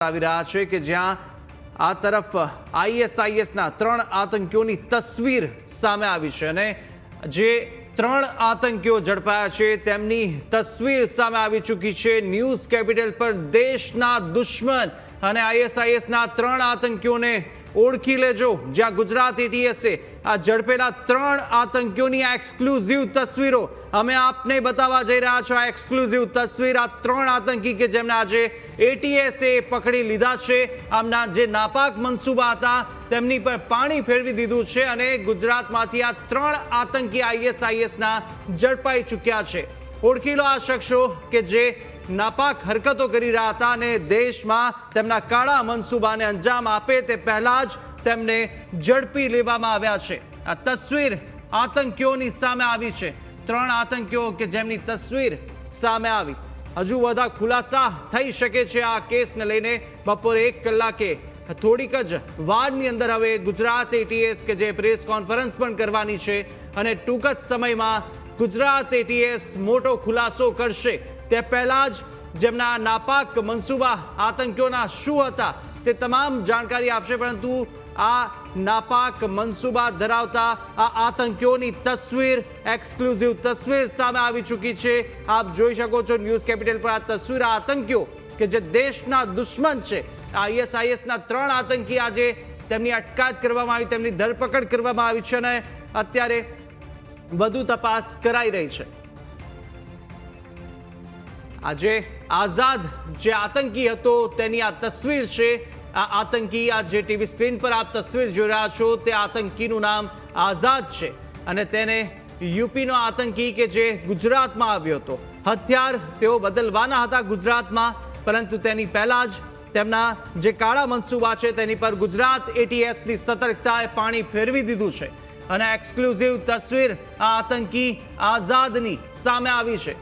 આવી રહ્યા છે કે જ્યાં આ તરફ આઈએસઆઈએસના ત્રણ આતંકીઓની તસવીર સામે આવી છે અને જે ત્રણ આતંકીઓ ઝડપાયા છે તેમની તસવીર સામે આવી ચૂકી છે ન્યૂઝ કેપિટલ પર દેશના દુશ્મન અને આઈએસઆઈએસના ત્રણ આતંકીઓને ઓળખી લેજો. જ્યાં ગુજરાત એટીએસે આ ઝડપેલા ત્રણ આતંકીઓની આ એક્સક્લુઝિવ તસવીરો અમે આપને બતાવવા જઈ રહ્યા છો આ એક્સક્લુઝિવ તસવીર આ ત્રણ આતંકી કે જેમને આજે એટીએસએ પકડી લીધા છે. આમના જે નાપાક મનસૂબા હતા, તેમની પર પાણી ફેરવી દીધું છે અને ગુજરાતમાંથી આ ત્રણ આતંકી આઈએસઆઈએસના ઝડપાઈ ચૂક્યા છે. ઓળખી લો આ શખ્સો કે જે નાપાક હરકતો કરી રહ્યા હતા અને દેશમાં તેમના કાળા મનસૂબાને અંજામ આપે તે પહેલાં જ તેમને ઝડપી લેવામાં આવ્યા છે. આ તસવીર આતંકીઓની સામે આવી છે. ત્રણ આતંકીઓ કે જેમની તસવીર સામે આવી. હજુ બધા ખુલાસા થઈ શકે છે આ કેસને લઈને બપોરે એક કલાકે. થોડીક જ વારની અંદર હવે ગુજરાત એટીએસ કે જે પ્રેસ કોન્ફરન્સ પણ કરવાની છે અને ટૂંક જ સમયમાં ગુજરાત એટીએસ મોટો ખુલાસો કરશે. તે પહેલા જ જેમના નાપાક મનસૂબા આતંકીઓના શું હતા તે તમામ જાણકારી આપશે, પરંતુ આ નાપાક મનસૂબા ધરાવતા આ આતંકીઓની તસવીર એક્સક્લુઝિવ તસવીર સામે આવી ચૂકી છે. આપ જોઈ શકો છો ન્યૂઝ કેપિટલ પર આ તસવીર આતંકીઓ કે જે દેશના દુશ્મન છે. આઈએસઆઈએસના ત્રણ આતંકી આજે તેમની અટકાયત કરવામાં આવી, તેમની ધરપકડ કરવામાં આવી છે અને અત્યારે વધુ તપાસ કરાઈ રહી છે. આજે આઝાદ જે આતંકી હતો તેની આ તસવીર છે. આ આતંકી આ જે ટીવી સ્ક્રીન પર આપ તસવીર જોઈ રહ્યા છો, તે આતંકીનું નામ આઝાદ છે. અને તેને યુપીનો આતંકી કે જે ગુજરાતમાં આવ્યો હતો. હથિયાર તેઓ બદલવાના હતા ગુજરાતમાં, પરંતુ તેની પહેલા જ તેમના જે કાળા મનસૂબા છે, તેની પર ગુજરાત એટીએસની સતર્કતાએ પાણી ફેરવી દીધું છે. અને એક્સક્લુઝિવ તસવીર આ આતંકી આઝાદની સામે આવી છે.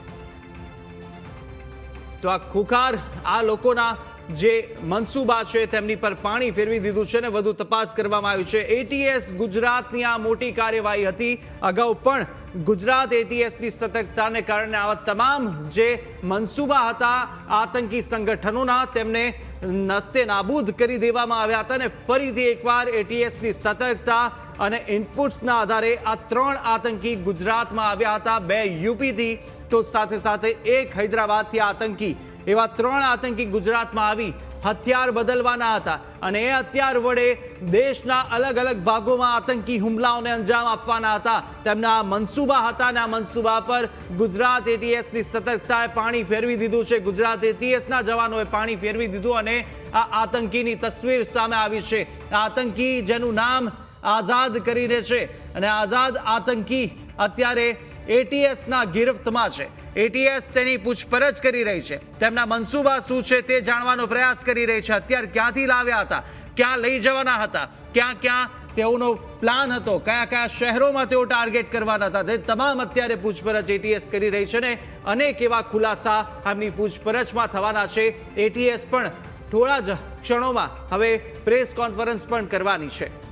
તો આ ખુખાર આ લોકોના જે મનસૂબા છે, તેમની પર પાણી ફેરવી દીધું છે અને વધુ તપાસ કરવામાં આવી છે. એટીએસ ગુજરાતની આ મોટી કાર્યવાહી હતી. અગાઉ પણ ગુજરાત એટીએસની સતર્કતાને કારણે આવા તમામ જે મનસૂબા હતા, આતંકી સંગઠનોના, તેમને નસ્તે નાબૂદ કરી દેવામાં આવ્યા હતા અને ફરીથી એકવાર એટીએસની સતર્કતા અને ઇનપુટ્સના આધારે આ ત્રણ આતંકી ગુજરાતમાં આવ્યા હતા, બે યુપીથી, તો સાથે સાથે એક હૈદરાબાદથી આતંકી એવા ત્રણ આતંકી ગુજરાતમાં આવી હથિયાર બદલવાના હતા. અને એ હથિયાર વડે દેશના અલગ અલગ ભાગોમાં આતંકી હુમલાઓને અંજામ આપવાના હતા. તેમના મનસૂબા હતા અને આ મનસૂબા પર ગુજરાત એટીએસની સતર્કતાએ પાણી ફેરવી દીધું છે. ગુજરાત એટીએસના જવાનોએ પાણી ફેરવી દીધું અને આ આતંકીની તસવીર સામે આવી છે. આતંકી જેનું નામ આઝાદ કરીને છે. અને આઝાદ આતંકી અત્યારે એટીએસના ગિરફ્તમાં છે. એટીએસ તેની પૂછપરછ કરી રહી છે. તેમના મનસૂબા શું છે તે જાણવાનો પ્રયાસ કરી રહી છે. અત્યારે ક્યાંથી લાવ્યા હતા? ક્યાં લઈ જવાના હતા? ક્યાં ક્યાં તેઓનો પ્લાન હતો? કયા કયા શહેરોમાં તેઓ ટાર્ગેટ કરવાના હતા? તે તમામ અત્યારે પૂછપરછ એટીએસ કરી રહી છે ને અનેક એવા ખુલાસા એમની પૂછપરછમાં થવાના છે. એટીએસ પણ થોડા જ ક્ષણોમાં હવે પ્રેસ કોન્ફરન્સ પણ કરવાની છે.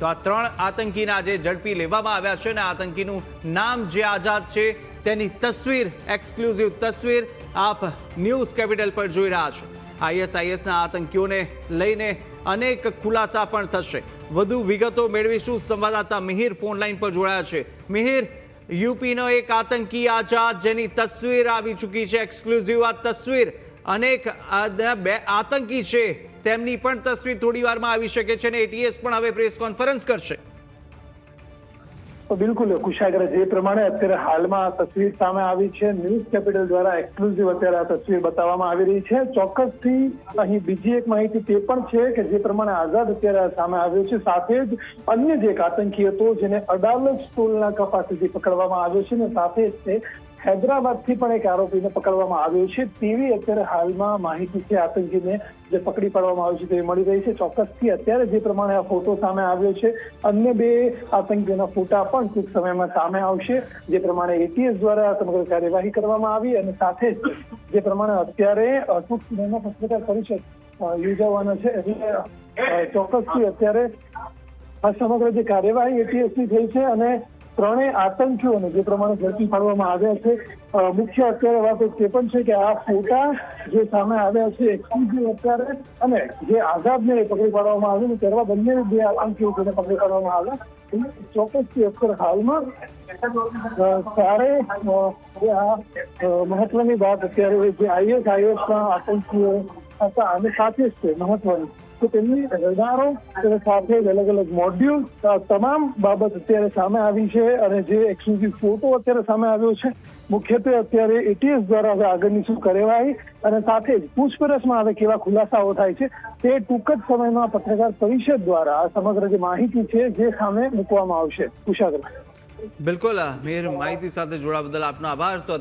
તો આ ત્રણ આતંકીના આજે ઝડપી લેવામાં આવ્યા છે અને આતંકીનું નામ જે આઝાદ છે, તેની તસવીર એક્સક્લુઝિવ તસવીર આપ ન્યૂઝ કેપિટલ પર જોઈ રહ્યા છો. આઈએસઆઈએસના આતંકીઓને લઈને અનેક ખુલાસા પણ થશે. વધુ વિગતો મેળવીશું. સંવાદદાતા મિહિર ફોન લાઈન પર જોડાયા છે. મિહિર, યુપીનો એક આતંકી આઝાદ, જેની તસવીર આવી ચૂકી છે એક્સક્લુઝિવ આ તસવીર. અનેક બે આતંકી છે. તેમની પણ તસવીર થોડી વારમાં આવી શકે છે અને એટીએસ પણ હવે પ્રેસ કોન્ફરન્સ કરશે. બિલકુલ, કુશાગર જે પ્રમાણે અત્યારે હાલમાં આ તસવીર સામે આવી છે, ન્યૂઝ કેપિટલ દ્વારા એક્સક્લુઝિવ અત્યારે આ તસવીર બતાવવામાં આવી રહી છે. ચોક્કસથી અહીં બીજી એક માહિતી તે પણ છે કે જે પ્રમાણે આઝાદ અત્યારે સામે આવ્યો છે. સાથે જ અન્ય જે એક આતંકી હતો, જેને અડાલજ ટોલના કપાસેથી પકડવામાં આવ્યો છે ને સાથે જ તે હૈદરાબાદથી પણ એક આરોપીને પકડવામાં આવ્યો છે. તેવી અત્યારે હાલમાં માહિતી છે આતંકીને જે પકડી પાડવામાં આવ્યો છે તે મળી રહી છે. ચોક્કસથી અત્યારે જે પ્રમાણે આ ફોટો સામે આવ્યો છે, અન્ય બે આતંકીઓના ફોટા પણ ટૂંક સમયમાં સામે આવશે. જે પ્રમાણે એટીએસ દ્વારા સમગ્ર કાર્યવાહી કરવામાં આવી અને સાથે જ જે પ્રમાણે અત્યારે ટૂંક સમયમાં પત્રકાર પરિષદ યોજાવાના છે એટલે ચોક્કસથી અત્યારે આ સમગ્ર જે કાર્યવાહી એટીએસની થઈ છે અને ત્રણેય આતંકીઓને જે પ્રમાણે ઝડપી પાડવામાં આવ્યા છે મુખ્ય અત્યારે વાત તે પણ છે કે આ ફોટા જે સામે આવ્યા છે અત્યારે અને જે આઝાદને પકડી પાડવામાં આવ્યું ત્યારબાદ બંને બે આતંકીઓ તેને પકડી પાડવામાં આવ્યા. ચોક્કસથી અત્યારે હાલમાં ત્યારે આ મહત્વની વાત અત્યારે જે આઈએસ આઈએસ ના આતંકીઓ હતા અને સાથે જ છે મહત્વની. તો તેમની રડારો સાથે અલગ અલગ મોડ્યુલ તમામ બાબત અત્યારે સામે આવી છે અને જે એક્સક્લુઝિવ ફોટો અત્યારે સામે આવ્યો છે, મુખ્યત્વે અત્યારે એટીએસ દ્વારા હવે આગળની શું કાર્યવાહી અને સાથે જ પૂછપરછમાં હવે કેવા ખુલાસાઓ થાય છે, તે ટૂંક જ સમયમાં પત્રકાર પરિષદ દ્વારા આ સમગ્ર જે માહિતી છે જે સામે મૂકવામાં આવશે. કુશાગ્ર. બિલકુલ મેર માહિતી સાથે જોડા બદલ આપનો આભાર. તો